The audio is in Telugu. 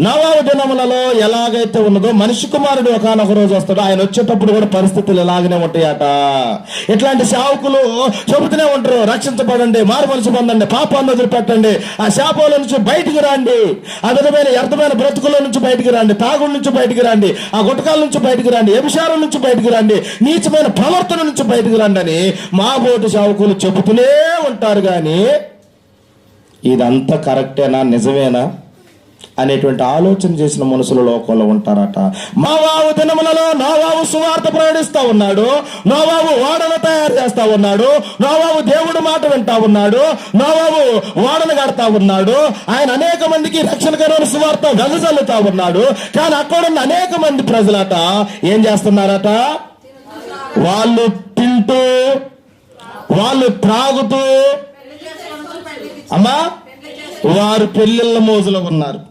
నవాబు దినములలో ఎలాగైతే ఉన్నదో మనిషి కుమారుడు ఒకనొక రోజు వస్తాడు. ఆయన వచ్చేటప్పుడు కూడా పరిస్థితులు ఎలాగనే ఉంటాయట. ఇట్లాంటి సేవకులు చెబుతూనే ఉంటారు. రక్షించబడండి మారు మనసు పొందండి పాపాన్ని వదిలిపెట్టండి. ఆ శాపాల నుంచి బయటికి రండి. ఆ విధమైన వ్యర్థమైన బ్రతుకుల నుంచి బయటికి రండి. తాగుడు నుంచి బయటికి రండి. ఆ గుటకాల నుంచి బయటికి రండి. వ్యభిచారం నుంచి బయటికి రండి. నీచమైన ప్రవర్తన నుంచి బయటికి రండి అని మా బోటు సేవకులు చెబుతూనే ఉంటారు కానీ ఇదంతా కరెక్టేనా? నిజమేనా? అనేటువంటి ఆలోచన చేసిన మనుషుల లోకంలో ఉంటారట. మావావు దినములలో నోవావు సువార్త ప్రయాణిస్తా ఉన్నాడు. నోవావు ఓడను తయారు చేస్తా ఉన్నాడు. నోవావు దేవుడు మాట వింటా ఉన్నాడు. నోవావు ఓడను కడతా ఉన్నాడు. ఆయన అనేక మందికి రక్షణకరమైన సువార్త వెదజల్లుతా ఉన్నాడు. కానీ అక్కడున్న అనేక మంది ప్రజలట ఏం చేస్తున్నారట? వాళ్ళు తింటూ వాళ్ళు త్రాగుతూ అమ్మా వారు పెళ్ళిళ్ళ మోజులో ఉన్నారు.